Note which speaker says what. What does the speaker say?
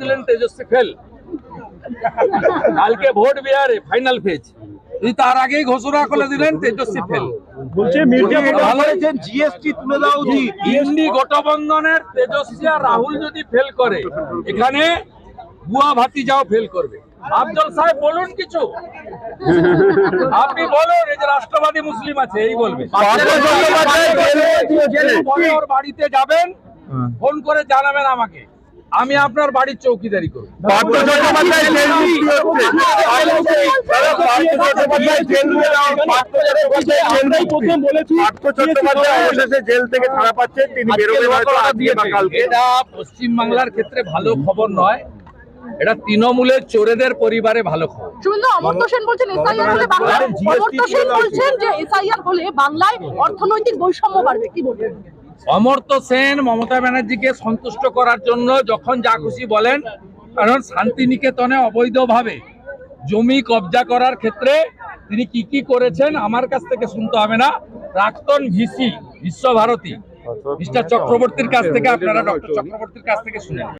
Speaker 1: দিলেন তেজস্বী ফেল। কালকে ভোট বিহারে ফাইনাল ফেজ তার আগেই ঘোষণা করে দিলেন তেজস্বী ফেল।
Speaker 2: বলছে
Speaker 3: জিএসটি তুলে দেওয়া উচিত
Speaker 1: ইন্ডি গঠবন্ধনের তেজস্বী আর রাহুল যদি ফেল করে এখানে বুয়া ভাতিজাও ফেল করবে। আফজল সাহেব বলুন কিছু। আপনি বলুন এই যে রাষ্ট্রবাদী মুসলিম আছে এই বলবে। ওর বাড়িতে যাবেন ফোন করে জানাবেন আমাকে। আমি আপনার বাড়ির চৌকিদারি করব পশ্চিম বাংলার ক্ষেত্রে ভালো খবর নয় এটা তৃণমূলের চোরেদের পরিবারে ভালো খবর
Speaker 4: শুভেন্দু অমর্ত্য সেন বলছেন এসআইআর হলে বাংলায় অমর্ত্য সেন বলছেন যে এসআইআর হলে বাংলায় অর্থনৈতিক বৈষম্য বাড়বে কি বলবেন
Speaker 1: অমর্ত্য সেন মমতা ব্যানার্জিকে সন্তুষ্ট করার জন্য যখন যা খুশি বলেন, কারণ শান্তিনিকেতনে অবৈধভাবে জমি কবজা করার ক্ষেত্রে তিনি কি কি করেছেন আমার কাছ থেকে শুনতে হবে না। প্রাক্তন ভিসি, বিশ্বভারতী, মিস্টার চক্রবর্তীর কাছ থেকে আপনারা ডক্টর চক্রবর্তীর কাছ থেকে শুনেন।